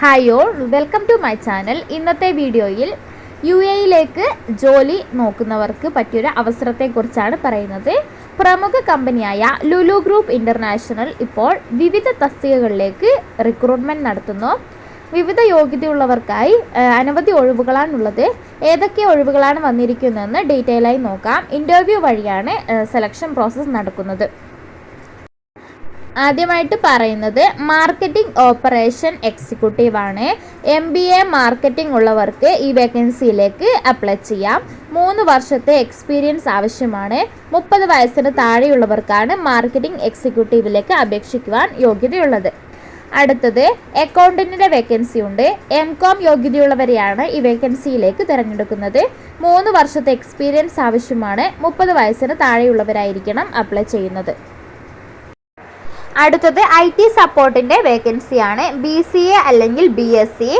Hi all welcome to my channel ഇന്നത്തെ വീഡിയോയിൽ U എയിലേക്ക് ജോലി നോക്കുന്നവർക്ക് പറ്റിയൊരു അവസരത്തെക്കുറിച്ചാണ് പറയുന്നത്. പ്രമുഖ കമ്പനിയായ ലുലു ഗ്രൂപ്പ് ഇന്റർനാഷണൽ ഇപ്പോൾ വിവിധ തസ്തികകളിലേക്ക് റിക്രൂട്ട്മെന്റ് നടത്തുന്നു. വിവിധ യോഗ്യതയുള്ളവർക്കായി അനവധി ഒഴിവുകളാണുള്ളത്. ഏതൊക്കെ ഒഴിവുകളാണ് വന്നിരിക്കുന്നതെന്ന് ഡീറ്റെയിൽ ആയി നോക്കാം. ഇന്റർവ്യൂ വഴിയാണ് സെലക്ഷൻ പ്രോസസ്സ് നടക്കുന്നത്. ആദ്യമായിട്ട് പറയുന്നത് മാർക്കറ്റിംഗ് ഓപ്പറേഷൻ എക്സിക്യൂട്ടീവ് ആണ്. എം ബി എ മാർക്കറ്റിംഗ് ഉള്ളവർക്ക് ഈ വേക്കൻസിയിലേക്ക് അപ്ലൈ ചെയ്യാം. മൂന്ന് വർഷത്തെ എക്സ്പീരിയൻസ് ആവശ്യമാണ്. മുപ്പത് വയസ്സിന് താഴെയുള്ളവർക്കാണ് മാർക്കറ്റിംഗ് എക്സിക്യൂട്ടീവിലേക്ക് അപേക്ഷിക്കുവാൻ യോഗ്യതയുള്ളത്. അടുത്തത് അക്കൗണ്ടന്റിന്റെ വേക്കൻസി ഉണ്ട്. എം കോം യോഗ്യതയുള്ളവരെയാണ് ഈ വേക്കൻസിയിലേക്ക് തിരഞ്ഞെടുക്കുന്നത്. മൂന്ന് വർഷത്തെ എക്സ്പീരിയൻസ് ആവശ്യമാണ്. മുപ്പത് വയസ്സിന് താഴെയുള്ളവരായിരിക്കണം അപ്ലൈ ചെയ്യുന്നത്. അടുത്തത് ഐ ടി സപ്പോർട്ടിന്റെ വേക്കൻസിയാണ് ബി സി എ അല്ലെങ്കിൽ B S C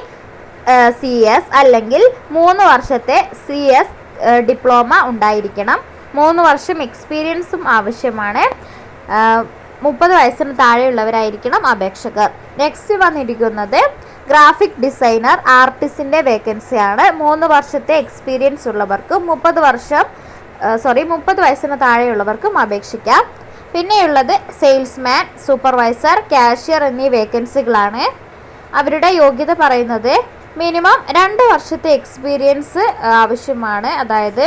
C S അല്ലെങ്കിൽ മൂന്ന് വർഷത്തെ സി എസ് ഡിപ്ലോമ ഉണ്ടായിരിക്കണം. മൂന്ന് വർഷം എക്സ്പീരിയൻസും ആവശ്യമാണ്. മുപ്പത് വയസ്സിന് താഴെയുള്ളവരായിരിക്കണം അപേക്ഷകർ. നെക്സ്റ്റ് വന്നിരിക്കുന്നത് ഗ്രാഫിക് ഡിസൈനർ ആർട്ടിസ്റ്റിന്റെ വേക്കൻസിയാണ്. മൂന്ന് വർഷത്തെ എക്സ്പീരിയൻസ് ഉള്ളവർക്കും മുപ്പത് വർഷം സോറി മുപ്പത് വയസ്സിന് താഴെയുള്ളവർക്കും അപേക്ഷിക്കാം. പിന്നെയുള്ളത് സെയിൽസ്മാൻ സൂപ്പർവൈസർ കാഷ്യർ എന്നീ വേക്കൻസികളാണ്. അവരുടെ യോഗ്യത പറയുന്നത് മിനിമം രണ്ട് വർഷത്തെ എക്സ്പീരിയൻസ് ആവശ്യമാണ്. അതായത്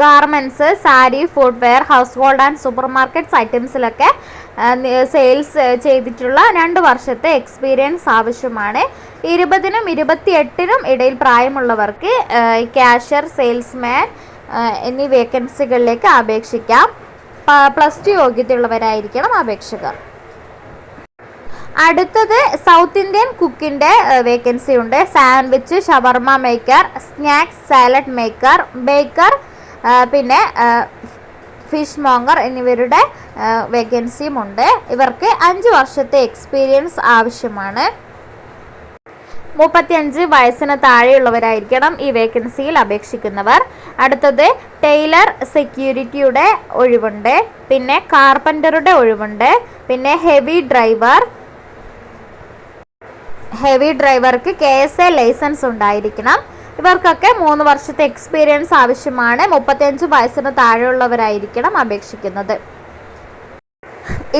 garments sari footwear household and supermarkets ഐറ്റംസിലൊക്കെ sales ചെയ്തിട്ടുള്ള രണ്ട് വർഷത്തെ എക്സ്പീരിയൻസ് ആവശ്യമാണ്. ഇരുപതിനും ഇരുപത്തിയെട്ടിനും ഇടയിൽ പ്രായമുള്ളവർക്ക് ക്യാഷ്യർ സെയിൽസ്മാൻ എന്നീ വേക്കൻസികളിലേക്ക് അപേക്ഷിക്കാം. പ്ലസ് ടു യോഗ്യതയുള്ളവരായിരിക്കണം അപേക്ഷകർ. അടുത്തത് സൗത്ത് ഇന്ത്യൻ കുക്കിന്റെ വേക്കൻസി ഉണ്ട്. Sandwich shawarma maker snacks salad maker baker പിന്നെ ഫിഷ് മോങ്ങർ എന്നിവരുടെ വേക്കൻസിയും ഉണ്ട്. ഇവർക്ക് അഞ്ച് വർഷത്തെ എക്സ്പീരിയൻസ് ആവശ്യമാണ്. മുപ്പത്തിയഞ്ച് വയസ്സിന് താഴെയുള്ളവരായിരിക്കണം ഈ വേക്കൻസിയിൽ അപേക്ഷിക്കുന്നവർ. അടുത്തത് ടൈലർ സെക്യൂരിറ്റിയുടെ ഒഴിവുണ്ട് പിന്നെ കാർപ്പന്ററുടെ ഒഴിവുണ്ട് പിന്നെ ഹെവി ഡ്രൈവർ. ഹെവി ഡ്രൈവർക്ക് കെ എസ് എ ലൈസൻസ് ഉണ്ടായിരിക്കണം. ഇവർക്കൊക്കെ മൂന്ന് വർഷത്തെ എക്സ്പീരിയൻസ് ആവശ്യമാണ്. മുപ്പത്തിയഞ്ച് വയസ്സിന് താഴെയുള്ളവരായിരിക്കണം അപേക്ഷിക്കുന്നത്.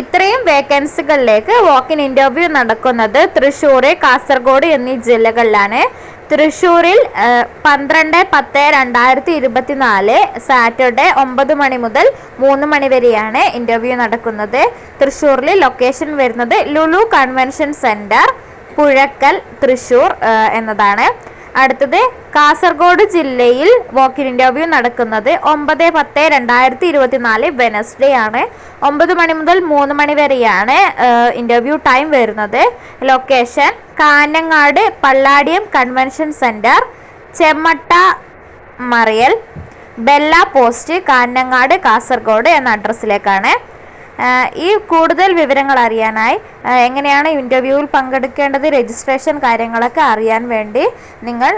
ഇത്രയും വേക്കൻസികളിലേക്ക് വാക്കിൻ ഇന്റർവ്യൂ നടക്കുന്നത് തൃശ്ശൂർ കാസർഗോഡ് എന്നീ ജില്ലകളിലാണ്. തൃശ്ശൂരിൽ പന്ത്രണ്ട് പത്ത് രണ്ടായിരത്തി ഇരുപത്തിനാല് സാറ്റർഡേ ഒമ്പത് മണി മുതൽ മൂന്ന് മണി വരെയാണ് ഇന്റർവ്യൂ നടക്കുന്നത്. തൃശ്ശൂരിൽ ലൊക്കേഷൻ വരുന്നത് ലുലു കൺവെൻഷൻ സെന്റർ പുഴക്കൽ തൃശ്ശൂർ എന്നതാണ്. അടുത്തത് കാസർഗോഡ് ജില്ലയിൽ വോക്കിൻ ഇന്റർവ്യൂ നടക്കുന്നത് ഒമ്പത് പത്ത് രണ്ടായിരത്തി ഇരുപത്തിനാല് വെനസ്ഡേ ആണ്. ഒമ്പത് മണി മുതൽ മൂന്ന് മണി വരെയാണ് ഇന്റർവ്യൂ ടൈം വരുന്നത്. Location Kanhangad Palladiyam convention centre Chemmatta Mariyal Bella post Kanhangad Kasaragod എന്ന അഡ്രസ്സിലേക്കാണ് ഈ കൂടുതൽ വിവരങ്ങൾ അറിയാനായി എങ്ങനെയാണ് ഇന്റർവ്യൂവിൽ പങ്കെടുക്കേണ്ടത് രജിസ്ട്രേഷൻ കാര്യങ്ങളൊക്കെ അറിയാൻ വേണ്ടി നിങ്ങൾ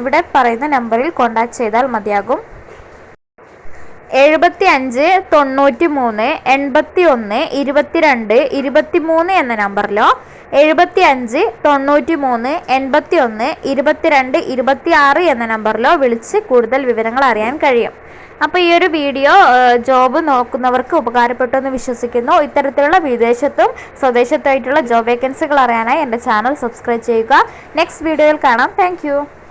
ഇവിടെ പറയുന്ന നമ്പറിൽ കോൺടാക്ട് ചെയ്താൽ മതിയാകും. എഴുപത്തി അഞ്ച് തൊണ്ണൂറ്റി മൂന്ന് എൺപത്തി ഒന്ന് ഇരുപത്തിരണ്ട് ഇരുപത്തി മൂന്ന് എന്ന നമ്പറിലോ എഴുപത്തി അഞ്ച് തൊണ്ണൂറ്റി മൂന്ന് എൺപത്തി ഒന്ന് ഇരുപത്തിരണ്ട് ഇരുപത്തി ആറ് എന്ന നമ്പറിലോ വിളിച്ച് കൂടുതൽ വിവരങ്ങൾ അറിയാൻ കഴിയും. അപ്പോൾ ഈ ഒരു വീഡിയോ ജോബ് നോക്കുന്നവർക്ക് ഉപകാരപ്പെട്ടു എന്ന് വിശ്വസിക്കുന്നു. ഇത്തരത്തിലുള്ള വിദേശത്തും സ്വദേശത്തായിട്ടുള്ള ജോബ് വേക്കൻസികൾ അറിയാനായി എന്റെ ചാനൽ സബ്സ്ക്രൈബ് ചെയ്യുക. നെക്സ്റ്റ് വീഡിയോയിൽ കാണാം. താങ്ക്